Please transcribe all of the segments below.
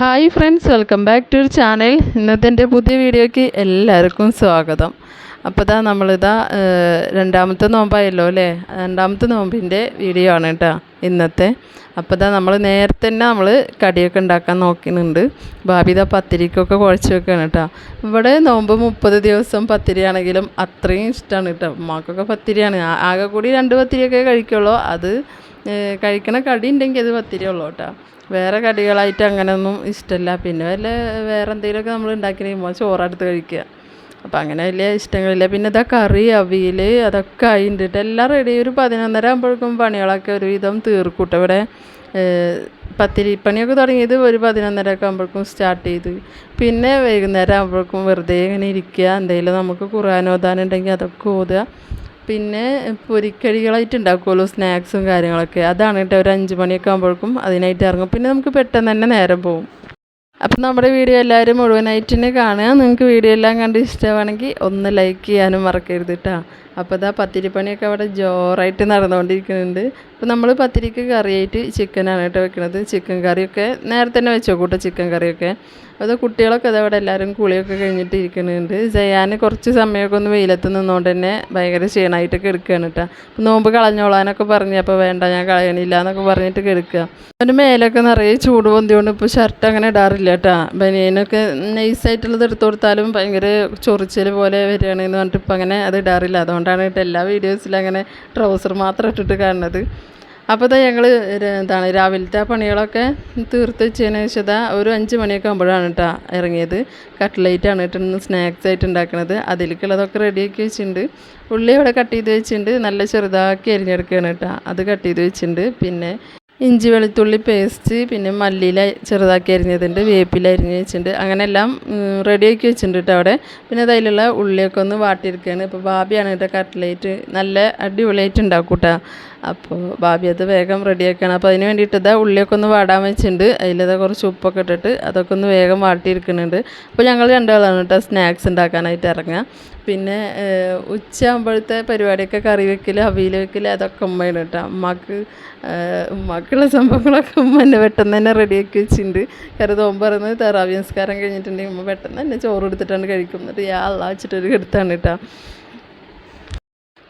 Hi friends welcome back to channel. ഇന്നത്തെ എന്റെ പുതിയ വീഡിയോയ്ക്ക് എല്ലാവർക്കും സ്വാഗതം. അപ്പോൾ ഇതാ നമ്മളിതാ രണ്ടാമത്തെ നോമ്പായല്ലോ അല്ലേ? രണ്ടാമത്തെ നോമ്പിന്റെ വീഡിയോ ആണ് കേട്ടോ ഇന്നത്തെ. അപ്പോൾ ഇതാ നമ്മൾ നേരത്തെ തന്നെ നമ്മൾ കടിയൊക്കെ ഉണ്ടാക്കാൻ നോക്കുന്നുണ്ട്. ഭാബി ഇതാ പത്തിരിക്കൊക്കെ കുഴച്ച് വെക്കുകയാണ് കേട്ടോ. ഇവിടെ നോമ്പ് മുപ്പത് ദിവസം പത്തിരി ആണെങ്കിലും അത്രയും ഇഷ്ടമാണ് കേട്ടോ. ഉമ്മാക്കൊക്കെ പത്തിരിയാണ്. ആകെ കൂടി രണ്ട് പത്തിരിയൊക്കെ കഴിക്കുള്ളൂ. അത് കഴിക്കണ കടി ഉണ്ടെങ്കിൽ അത് പത്തിരിയുള്ളൂ കേട്ടോ. വേറെ കടികളായിട്ട് അങ്ങനെയൊന്നും ഇഷ്ടമല്ല പിന്നെ വല്ല വേറെ എന്തെങ്കിലുമൊക്കെ നമ്മൾ ഉണ്ടാക്കി കഴിയുമ്പോൾ ചോറെടുത്ത് കഴിക്കുക അപ്പം അങ്ങനെ വലിയ ഇഷ്ടങ്ങളില്ല. പിന്നെ ഇതാ കറി അവിയൽ അതൊക്കെ ആയിട്ടുണ്ട് എല്ലാം റെഡി ഒരു പതിനൊന്നര ആകുമ്പോഴേക്കും പണികളൊക്കെ ഒരുവിധം തീർക്കൂട്ടോ ഇവിടെ പത്തിരിപ്പണിയൊക്കെ പത്തിരി പണിയൊക്കെ തുടങ്ങിയത് ഒരു പതിനൊന്നര ഒക്കെ ആകുമ്പോഴേക്കും സ്റ്റാർട്ട് ചെയ്ത്. പിന്നെ വൈകുന്നേരം ആകുമ്പോഴേക്കും വെറുതെ ഇങ്ങനെ ഇരിക്കുക എന്തെങ്കിലും നമുക്ക് ഖുർആൻ അതൊക്കെ ഓതുക. പിന്നെ പൊരിക്കടികളായിട്ട് ഉണ്ടാക്കുമല്ലോ സ്നാക്സും കാര്യങ്ങളൊക്കെ. അതാണ് കേട്ടോ ഒരു അഞ്ച് മണിയൊക്കെ ആകുമ്പോഴേക്കും അതിനായിട്ട് ഇറങ്ങും. പിന്നെ നമുക്ക് പെട്ടെന്ന് തന്നെ നേരം പോകും. അപ്പം നമ്മുടെ വീഡിയോ എല്ലാവരും മുഴുവനായിട്ട് തന്നെ കാണുക. നിങ്ങൾക്ക് വീഡിയോ എല്ലാം കണ്ട് ഇഷ്ടമാണെങ്കിൽ ഒന്ന് ലൈക്ക് ചെയ്യാനും മറക്കരുത് കേട്ടോ. അപ്പോൾ ഇതാ പത്തിരിപ്പണിയൊക്കെ അവിടെ ജോറായിട്ട് നടന്നുകൊണ്ടിരിക്കുന്നുണ്ട്. അപ്പോൾ നമ്മൾ പത്തിരിക്ക് കറിയായിട്ട് ചിക്കനാണ് കേട്ടോ വെക്കുന്നത് ചിക്കൻ കറിയൊക്കെ നേരത്തെ തന്നെ വെച്ചോ കൂട്ടോ ചിക്കൻ കറിയൊക്കെ. അത് കുട്ടികളൊക്കെ അതവിടെ എല്ലാവരും കുളിയൊക്കെ കഴിഞ്ഞിട്ട് ഇരിക്കുന്നുണ്ട് ചെയ്യാൻ കുറച്ച് സമയമൊക്കെ ഒന്ന് വെയിലത്ത് നിന്നുകൊണ്ട് തന്നെ ഭയങ്കര ക്ഷീണമായിട്ടൊക്കെ എടുക്കുകയാണ് കേട്ടോ. അപ്പോൾ നോമ്പ് കളഞ്ഞോളാനൊക്കെ പറഞ്ഞു അപ്പോൾ വേണ്ട ഞാൻ കളയണില്ല എന്നൊക്കെ പറഞ്ഞിട്ട് കിടക്കുക അവന്റെ മേലൊക്കെ നിറയെ ചൂട് പൊന്തിയോണ്ട് ഇപ്പോൾ ഷർട്ട് അങ്ങനെ ഇടാറില്ല കേട്ടോ. ബനിയനൊക്കെ നൈസായിട്ടുള്ളത് എടുത്തു കൊടുത്താലും ഭയങ്കര ചൊറിച്ചൽ പോലെ വരികയാണെന്ന് പറഞ്ഞിട്ട് ഇപ്പം അങ്ങനെ അത് ഇടാറില്ല. അതുകൊണ്ടാണ് കേട്ടോ എല്ലാ വീഡിയോസിലും അങ്ങനെ ട്രൗസർ മാത്രം ഇട്ടിട്ട് കാണുന്നത്. അപ്പോൾ ഇതാ ഞങ്ങൾ എന്താണ് രാവിലത്തെ പണികളൊക്കെ തീർത്ത് വെച്ചതിന് ശേഷം ഒരു അഞ്ച് മണിയൊക്കെ ആകുമ്പോഴാണ് കേട്ടോ ഇറങ്ങിയത്. കട്ട്ലേറ്റാണ് കേട്ടോ സ്നാക്സ് ആയിട്ട് ഉണ്ടാക്കുന്നത് അതിലേക്കുള്ളതൊക്കെ റെഡിയാക്കി വെച്ചിട്ടുണ്ട്. ഉള്ളി അവിടെ കട്ട് ചെയ്ത് വെച്ചിട്ടുണ്ട്. നല്ല ചെറുതാക്കി അരിഞ്ഞെടുക്കുകയാണ് കേട്ടോ. അത് കട്ട് ചെയ്ത് വെച്ചിട്ടുണ്ട്. പിന്നെ ഇഞ്ചി വെളുത്തുള്ളി പേസ്റ്റ് പിന്നെ മല്ലിയില ചെറുതാക്കി അരിഞ്ഞതുണ്ട് വേപ്പില അരിഞ്ഞ് വെച്ചിട്ടുണ്ട് അങ്ങനെ എല്ലാം റെഡിയാക്കി വെച്ചിട്ടുണ്ട് അവിടെ. പിന്നെ അതിലുള്ള ഉള്ളിയൊക്കെ ഒന്ന് വാട്ടിയെടുക്കുകയാണ് ഇപ്പോൾ ഭാബിയാണ് കേട്ടോ കട്ട്ലേറ്റ് നല്ല അടിപൊളിയായിട്ട് ഉണ്ടാക്കും കേട്ടോ അപ്പോൾ ഭാവി അത് വേഗം റെഡിയാക്കുകയാണ് അപ്പോൾ അതിന് വേണ്ടിയിട്ട് ഇതാ ഉള്ളിയൊക്കെ ഒന്ന് വാടാൻ വെച്ചിട്ടുണ്ട്. അതിലിതാ കുറച്ച് ഉപ്പൊക്കെ ഇട്ടിട്ട് അതൊക്കെ ഒന്ന് വേഗം വാട്ടിയിരിക്കുന്നുണ്ട് അപ്പോൾ ഞങ്ങൾ രണ്ടാളാണ് കേട്ടോ സ്നാക്സ് ഉണ്ടാക്കാനായിട്ട് ഇറങ്ങുക. പിന്നെ ഉച്ചയാകുമ്പോഴത്തെ പരിപാടിയൊക്കെ കറി വെക്കൽ അവിയിൽ വെക്കൽ അതൊക്കെ ഉമ്മയാണ് കേട്ടോ. ഉമ്മാക്ക് ഉമ്മക്കുള്ള സംഭവങ്ങളൊക്കെ ഉമ്മ എന്നെ പെട്ടെന്ന് തന്നെ റെഡിയാക്കി വെച്ചിട്ടുണ്ട്. കാരണം തോമ്പ് പറയുന്നത് തെറാവി സംസ്കാരം കഴിഞ്ഞിട്ടുണ്ടെങ്കിൽ ഉമ്മ പെട്ടെന്ന് തന്നെ ചോറ് എടുത്തിട്ടാണ് കഴിക്കുന്നത് യാ അള്ള വെച്ചിട്ടൊരു എടുത്താണ് കേട്ടോ.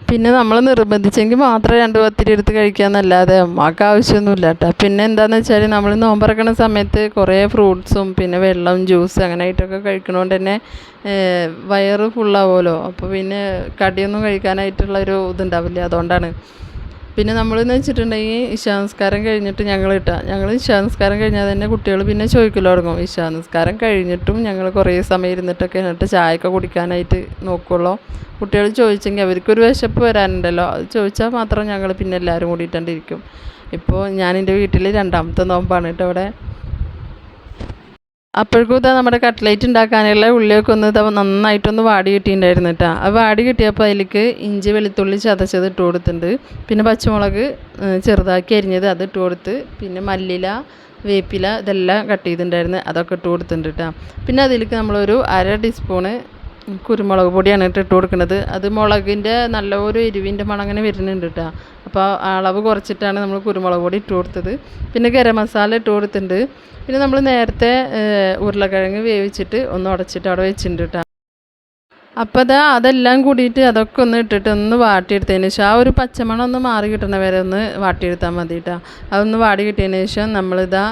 പിന്നെ നമ്മൾ നിർബന്ധിച്ചെങ്കിൽ മാത്രം രണ്ട് പത്തിരി എടുത്ത് കഴിക്കാമെന്നല്ലാതെ അമ്മയ്ക്ക് ആവശ്യമൊന്നുമില്ല കേട്ടോ പിന്നെ എന്താണെന്ന് വെച്ചാൽ നമ്മൾ നോമ്പറക്കണ സമയത്ത് കുറേ ഫ്രൂട്ട്സും പിന്നെ വെള്ളം ജ്യൂസ് അങ്ങനെ ആയിട്ടൊക്കെ കഴിക്കണോണ്ട് തന്നെ വയറ് ഫുള്ളാവുമല്ലോ അപ്പോൾ പിന്നെ കടിയൊന്നും കഴിക്കാനായിട്ടുള്ള ഒരു ഇതുണ്ടാവില്ല. അതുകൊണ്ടാണ് പിന്നെ നമ്മളെന്ന് വെച്ചിട്ടുണ്ടെങ്കിൽ ഇശാനസ്കാരം കഴിഞ്ഞിട്ട് ഞങ്ങൾ ഇട്ടാ. ഞങ്ങൾ ഇശാനസ്കാരം കഴിഞ്ഞാൽ തന്നെ കുട്ടികൾ പിന്നെ ചോദിക്കലോ തുടങ്ങും. ഇശാനസ്കാരം കഴിഞ്ഞിട്ടും ഞങ്ങൾ കുറേ സമയം ഇരുന്നിട്ടൊക്കെ എന്നിട്ട് ചായയൊക്കെ കുടിക്കാനായിട്ട് നോക്കുള്ളൂ. കുട്ടികൾ ചോദിച്ചെങ്കിൽ അവർക്കൊരു വിശപ്പ് വരാനുണ്ടല്ലോ. അത് ചോദിച്ചാൽ മാത്രം ഞങ്ങൾ പിന്നെ എല്ലാവരും കൂടിയിട്ടുണ്ടിരിക്കും ഇപ്പോൾ ഞാൻ എന്റെ വീട്ടിൽ രണ്ടാമത്തെ നോമ്പാണ് കേട്ടോ അവിടെ അപ്പോഴേക്കും നമ്മുടെ കട്ട്ലേറ്റ് ഉണ്ടാക്കാനുള്ള ഉള്ളിയൊക്കെ ഒന്ന് ഇതാ നന്നായിട്ടൊന്ന് വാടി കിട്ടിയിട്ടുണ്ടായിരുന്നു കേട്ടോ. അത് വാടി കിട്ടിയപ്പോൾ അതിലേക്ക് ഇഞ്ചി വെളുത്തുള്ളി ചതച്ചത് ഇട്ട് കൊടുത്തിട്ടുണ്ട്. പിന്നെ പച്ചമുളക് ചെറുതാക്കി അരിഞ്ഞത് അത് ഇട്ട് കൊടുത്ത് പിന്നെ മല്ലില വേപ്പില ഇതെല്ലാം കട്ട് ചെയ്തിട്ടുണ്ടായിരുന്നു. അതൊക്കെ ഇട്ട് കൊടുത്തിട്ടുണ്ട് കേട്ടോ. പിന്നെ അതിലേക്ക് നമ്മളൊരു അര ടീസ്പൂണ് കുരുമുളക് പൊടിയാണ് ഇട്ട് ഇട്ട് കൊടുക്കുന്നത്. അത് മുളകിന്റെ നല്ല ഒരു എരിവിന്റെ മണം അങ്ങനെ വരുന്നുണ്ട് കേട്ടോ. അപ്പോൾ അളവ് കുറച്ചിട്ടാണ് നമ്മൾ കുരുമുളക് പൊടി ഇട്ട് കൊടുത്തത്. പിന്നെ ഗരം മസാല ഇട്ട് കൊടുത്തിട്ടുണ്ട്. പിന്നെ നമ്മൾ നേരത്തെ ഉരുളക്കിഴങ്ങ് വേവിച്ചിട്ട് ഒന്ന് ഉടച്ചിട്ട് അവിടെ വെച്ചിട്ടുണ്ട് കേട്ടോ. അപ്പോൾ അതാ അതെല്ലാം കൂടിയിട്ട് അതൊക്കെ ഒന്ന് ഇട്ടിട്ട് ഒന്ന് വാട്ടിയെടുത്തതിന് ശേഷം ആ ഒരു പച്ചമണം ഒന്ന് മാറി കിട്ടണ വരെ ഒന്ന് വാട്ടിയെടുത്താൽ മതി കേട്ടോ. അതൊന്ന് വാടി കിട്ടിയതിന് ശേഷം നമ്മളിതാ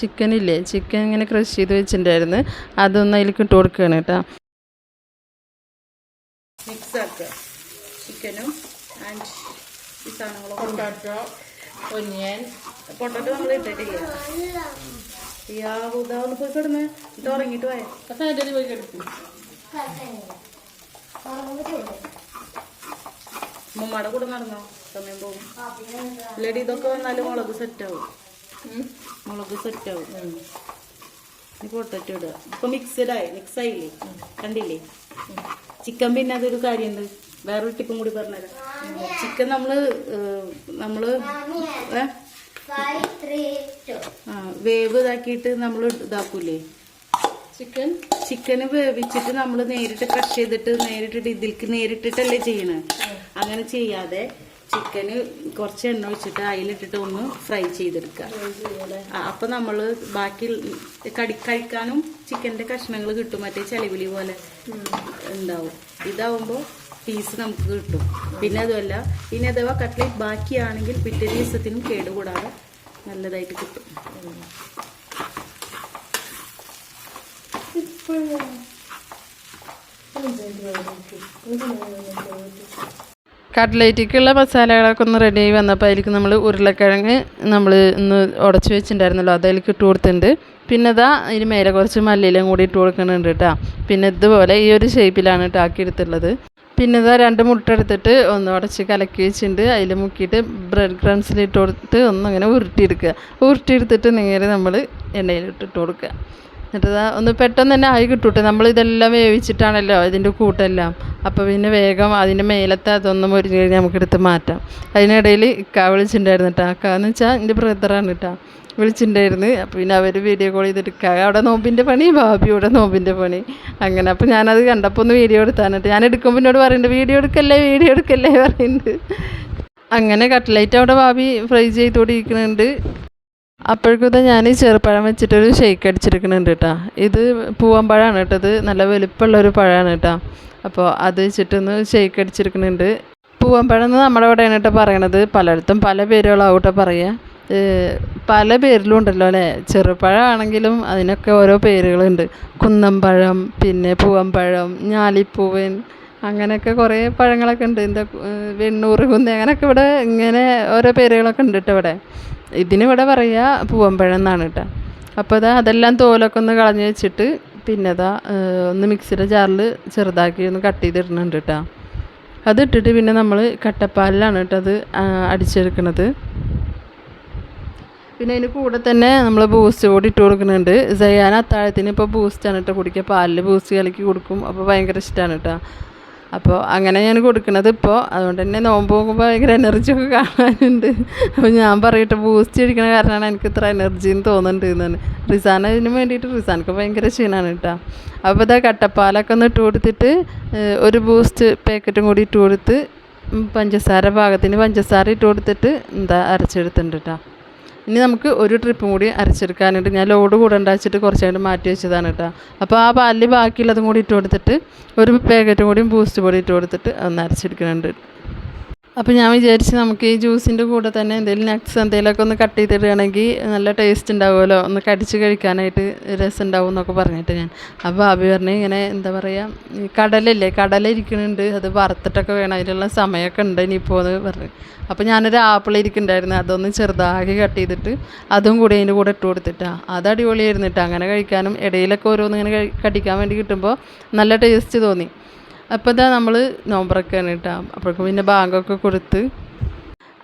ചിക്കനില്ലേ ചിക്കൻ ഇങ്ങനെ ക്രഷ് ചെയ്ത് വെച്ചിട്ടുണ്ടായിരുന്നു. അതൊന്ന് അതിലേക്ക് ഇട്ട് കൊടുക്കുകയാണ് കേട്ടോ. ചിക്കനും ആൻഡ് ഈ സാധനങ്ങളും പൊട്ടാറ്റോ. ഒനിയൻ പൊട്ടറ്റോ നമ്മൾ ഇട്ടിട്ടില്ല. യാ ഒന്ന് പോയി കിടന്ന്. ഇത് ഉറങ്ങിയിട്ട് പോയ. സൈഡിൽ പോയി കിടക്കും. ഉമ്മയുടെ കൂടെ നടന്നോ? സമയം പോകും. ഇല്ലടി ഇതൊക്കെ വന്നാലും മുളക് സെറ്റാവും മുളക് സെറ്റാവും ഇനി പൊട്ടറ്റോ ഇടുക. ഇപ്പൊ മിക്സഡായി മിക്സായില്ലേ മിക്സ് ആയില്ലേ? കണ്ടില്ലേ? ചിക്കൻ പിന്നെ അതൊരു കാര്യമുണ്ട് വേറൊരു ടിപ്പും കൂടി പറഞ്ഞുതരാം. ചിക്കൻ നമ്മൾ നമ്മൾ? ആ, വേവ് ഇതാക്കിയിട്ട് നമ്മൾ ഇതാക്കൂലേ? ചിക്കൻ? ചിക്കന് വേവിച്ചിട്ട് നമ്മൾ നേരിട്ട് കട്ട് ചെയ്തിട്ട് നേരിട്ടിട്ട് ഇതിലേക്ക് നേരിട്ടിട്ടല്ലേ ചെയ്യണേ? അങ്ങനെ ചെയ്യാതെ ചിക്കന് കുറച്ച് എണ്ണ ഒഴിച്ചിട്ട് അതിലിട്ടിട്ട് ഒന്ന് ഫ്രൈ ചെയ്തെടുക്കുക. അപ്പൊ നമ്മൾ ബാക്കി കടി കഴിക്കാനും ചിക്കന്റെ കഷ്ണങ്ങൾ കിട്ടും മറ്റേ ചെലവിളി പോലെ ഉണ്ടാവും. ഇതാവുമ്പോ പീസ് നമുക്ക് കിട്ടും. പിന്നെ അതുമല്ല ഇനി അഥവാ കട്ട്ലേറ്റ് ബാക്കിയാണെങ്കിൽ പിറ്റേ ദിവസത്തിനും കേടുകൂടാതെ നല്ലതായിട്ട് കിട്ടും. കട്ട്ലേറ്റിക്കുള്ള മസാലകളൊക്കെ ഒന്ന് റെഡി ആയി വന്നപ്പോൾ അതിലേക്ക് നമ്മൾ ഉരുളക്കിഴങ്ങ് നമ്മൾ ഇന്ന് ഉടച്ച് വെച്ചിട്ടുണ്ടായിരുന്നല്ലോ അതിലേക്ക് ഇട്ട് കൊടുത്തിട്ടുണ്ട്. പിന്നെ ഇതാ ഇതിന് മേലെ കുറച്ച് മല്ലിയിലും കൂടി ഇട്ട് കൊടുക്കുന്നുണ്ട് കേട്ടോ. പിന്നെ ഇതുപോലെ ഈ ഒരു ഷേപ്പിലാണ് കേട്ടോ ആക്കിയെടുത്തുള്ളത് പിന്നെ ഇതാ രണ്ട് മുട്ട എടുത്തിട്ട് ഒന്ന് ഉടച്ച് കലക്കി വെച്ചിട്ടുണ്ട്. അതിൽ മുക്കിയിട്ട് ബ്രെഡ് ക്രംസിലിട്ട് കൊടുത്ത് കൊടുത്തിട്ട് ഒന്നങ്ങനെ ഉരുട്ടിയെടുക്കുക. ഉരുട്ടിയെടുത്തിട്ട് നേരെ നമ്മൾ എണ്ണയിലിട്ടിട്ട് കൊടുക്കുക. എന്നിട്ട് ഒന്ന് പെട്ടെന്ന് തന്നെ ആയി കിട്ടൂട്ടെ. നമ്മൾ ഇതെല്ലാം വേവിച്ചിട്ടാണല്ലോ ഇതിന്റെ കൂട്ടെല്ലാം. അപ്പോൾ പിന്നെ വേഗം അതിന്റെ മേലത്തെ അതൊന്നും മുരിഞ്ഞ് കഴിഞ്ഞാൽ നമുക്കെടുത്ത് മാറ്റാം. അതിനിടയിൽ ഇക്ക വിളിച്ചിട്ടുണ്ടായിരുന്നു കേട്ടോ അക്ക എന്ന് വെച്ചാൽ എന്റെ ബ്രദറാണ് കേട്ടോ വിളിച്ചിട്ടുണ്ടായിരുന്നു. അപ്പോൾ പിന്നെ അവർ വീഡിയോ കോൾ ചെയ്തിട്ട് അവിടെ നോമ്പിന്റെ പണി ഇവിടെ നോമ്പിന്റെ പണി. അങ്ങനെ. അപ്പോൾ ഞാനത് കണ്ടപ്പോൾ ഒന്ന് വീഡിയോ എടുത്താനായിട്ട് ഞാൻ എടുക്കുമ്പോൾ എന്നോട് പറയുന്നുണ്ട് വീഡിയോ എടുക്കല്ലേ വീഡിയോ എടുക്കല്ലേ പറയുന്നുണ്ട് അങ്ങനെ കട്ട്ലൈറ്റ് അവിടെ ബാബി ഫ്രൈ ചെയ്തുകൊണ്ടിരിക്കുന്നുണ്ട്. അപ്പോഴേക്കും ഞാൻ ചെറുപഴം വെച്ചിട്ടൊരു ഷേക്ക് അടിച്ചെടുക്കുന്നുണ്ട് കേട്ടോ. ഇത് പൂവമ്പഴമാണ് കേട്ടോ ഇത്. നല്ല വലുപ്പമുള്ളൊരു പഴമാണ് കേട്ടോ. അപ്പോൾ അത് വെച്ചിട്ടൊന്ന് ഷേക്ക് അടിച്ചെടുക്കുന്നുണ്ട്. പൂവമ്പഴം എന്ന് നമ്മുടെ അവിടെയാണ് കേട്ടോ പറയണത്. പലയിടത്തും പല പേരുകളാവും കേട്ടോ പറയുക പല പേരിലും ഉണ്ടല്ലോ അല്ലേ? ചെറുപഴമാണെങ്കിലും അതിനൊക്കെ ഓരോ പേരുകളുണ്ട്. കുന്നമ്പഴം പിന്നെ പൂവമ്പഴം ഞാലിപ്പൂവൻ അങ്ങനെയൊക്കെ കുറേ പഴങ്ങളൊക്കെ ഉണ്ട്. എന്താ വെണ്ണൂറ് കുന്ന് അങ്ങനെയൊക്കെ ഇവിടെ ഇങ്ങനെ ഓരോ പേരുകളൊക്കെ ഉണ്ട് കേട്ടോ ഇവിടെ ഇതിനിവിടെ പറയുക പൂവമ്പഴം എന്നാണ് കേട്ടോ. അപ്പോൾ ഇതാ അതെല്ലാം തോലൊക്കെ ഒന്ന് കളഞ്ഞ് വെച്ചിട്ട് പിന്നെ ഇതാ ഒന്ന് മിക്സിയുടെ ജാറിൽ ചെറുതാക്കി ഒന്ന് കട്ട് ചെയ്തിടുന്നുണ്ട് കേട്ടോ. അതിട്ടിട്ട് പിന്നെ നമ്മൾ കട്ടപ്പാലിലാണ് കേട്ടോ അത് അടിച്ചെടുക്കുന്നത് പിന്നെ അതിന് കൂടെ തന്നെ നമ്മൾ ബൂസ്റ്റ് കൂടി ഇട്ട് കൊടുക്കുന്നുണ്ട്. സയാന അത്താഴത്തിന് ഇപ്പോൾ ബൂസ്റ്റാണ് കേട്ടോ കുടിക്കുക. പാലിൽ ബൂസ്റ്റ് കലക്കി കൊടുക്കും. അപ്പോൾ ഭയങ്കര ഇഷ്ടമാണ് കേട്ടോ അപ്പോൾ അങ്ങനെ ഞാൻ കൊടുക്കുന്നത് ഇപ്പോൾ അതുകൊണ്ട് തന്നെ നോമ്പ് നോക്കുമ്പോൾ ഭയങ്കര എനർജി ഒക്കെ കാണാനുണ്ട്. അപ്പോൾ ഞാൻ പറയട്ടെ ബൂസ്റ്റ് അടിക്കണ കാരണമാണ് എനിക്ക് ഇത്ര എനർജി എന്ന് തോന്നുന്നുണ്ട് എന്നാണ്. റിസാൻ അതിന് വേണ്ടിയിട്ട് റിസാനൊക്കെ ഭയങ്കര ക്ഷീണമാണ് കേട്ടോ അപ്പോൾ ഇതാ കട്ടപ്പാലൊക്കെ ഒന്ന് ഇട്ട് കൊടുത്തിട്ട് ഒരു ബൂസ്റ്റ് പാക്കറ്റും കൂടി ഇട്ട് കൊടുത്ത് പഞ്ചസാര പാകത്തിന് പഞ്ചസാര ഇട്ട് കൊടുത്തിട്ട് എന്താ അരച്ചെടുത്തിട്ടുണ്ട് കേട്ടോ ഇനി നമുക്ക് ഒരു ട്രിപ്പും കൂടി അരച്ചെടുക്കാനുണ്ട്. ഞാൻ ലോഡ് കൂടെ ഉണ്ടാച്ചിട്ട് കുറച്ചായിട്ട് മാറ്റി വെച്ചതാണ് കേട്ടോ. അപ്പോൾ ആ പാലിൽ ബാക്കിയുള്ളതും കൂടി ഇട്ട് കൊടുത്തിട്ട് ഒരു പാക്കറ്റും കൂടി ബൂസ്റ്റ് പൊടി ഇട്ട് കൊടുത്തിട്ട് ഒന്ന് അരച്ചെടുക്കുന്നുണ്ട്. അപ്പോൾ ഞാൻ വിചാരിച്ച് നമുക്ക് ഈ ജ്യൂസിന്റെ കൂടെ തന്നെ എന്തെങ്കിലും നട്ട്സ് എന്തെങ്കിലുമൊക്കെ ഒന്ന് കട്ട് ചെയ്തിടുകയാണെങ്കിൽ നല്ല ടേസ്റ്റ് ഉണ്ടാവുമല്ലോ. ഒന്ന് കടിച്ച് കഴിക്കാനായിട്ട് രസം ഉണ്ടാവും എന്നൊക്കെ പറഞ്ഞിട്ട് ഞാൻ. അപ്പോൾ അഭി പറഞ്ഞ് ഇങ്ങനെ എന്താ പറയുക കടലല്ലേ കടല ഇരിക്കുന്നുണ്ട് അത് വറുത്തിട്ടൊക്കെ വേണം. അതിനുള്ള സമയമൊക്കെ ഉണ്ട് ഇനിയിപ്പോൾ എന്ന് പറഞ്ഞു. അപ്പോൾ ഞാനൊരു ആപ്പിൾ ഇരിക്കുന്നുണ്ടായിരുന്നു. അതൊന്ന് ചെറുതാക്കി കട്ട് ചെയ്തിട്ട് അതും കൂടി അതിന്റെ കൂടെ ഇട്ട് കൊടുത്തിട്ടാണ് അത് അടിപൊളിയായിരുന്നു കേട്ടോ അങ്ങനെ കഴിക്കാനും ഇടയിലൊക്കെ ഓരോന്ന് ഇങ്ങനെ കടിക്കാൻ വേണ്ടി കിട്ടുമ്പോൾ നല്ല ടേസ്റ്റ് തോന്നി. അപ്പോൾ ഇതാ നമ്മൾ നോമ്പറൊക്കെ കേട്ടോ അപ്പോഴേക്കും പിന്നെ ബാങ്കൊക്കെ കൊടുത്ത്.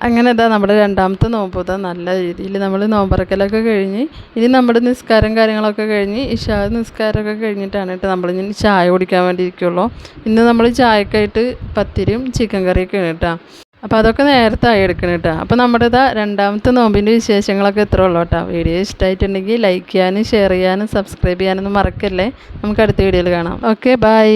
അങ്ങനെ ഇതാ നമ്മുടെ രണ്ടാമത്തെ നോമ്പ്. ഇതാ നല്ല രീതിയിൽ നമ്മൾ നോമ്പറക്കലൊക്കെ കഴിഞ്ഞ് ഇനി നമ്മുടെ നിസ്കാരം കാര്യങ്ങളൊക്കെ കഴിഞ്ഞ് ഇഷാ നിസ്കാരമൊക്കെ കഴിഞ്ഞിട്ടാണ് കേട്ടോ ഇനി ചായ കുടിക്കാൻ വേണ്ടി ഇരിക്കുള്ളൂ ഇന്ന് നമ്മൾ ചായക്കായിട്ട് പത്തിരിയും ചിക്കൻ കറിയൊക്കെയാണ് കേട്ടോ അപ്പോൾ അതൊക്കെ നേരത്തെ ആയി എടുക്കണം കേട്ടോ അപ്പോൾ നമ്മുടെ ഇതാ രണ്ടാമത്തെ നോമ്പിന്റെ വിശേഷങ്ങളൊക്കെ ഇത്ര ഉള്ളൂ കേട്ടോ വീഡിയോ ഇഷ്ടമായിട്ടുണ്ടെങ്കിൽ ലൈക്ക് ചെയ്യാനും ഷെയർ ചെയ്യാനും സബ്സ്ക്രൈബ് ചെയ്യാനൊന്നും മറക്കല്ലേ? നമുക്ക് അടുത്ത വീഡിയോയിൽ കാണാം. Okay bye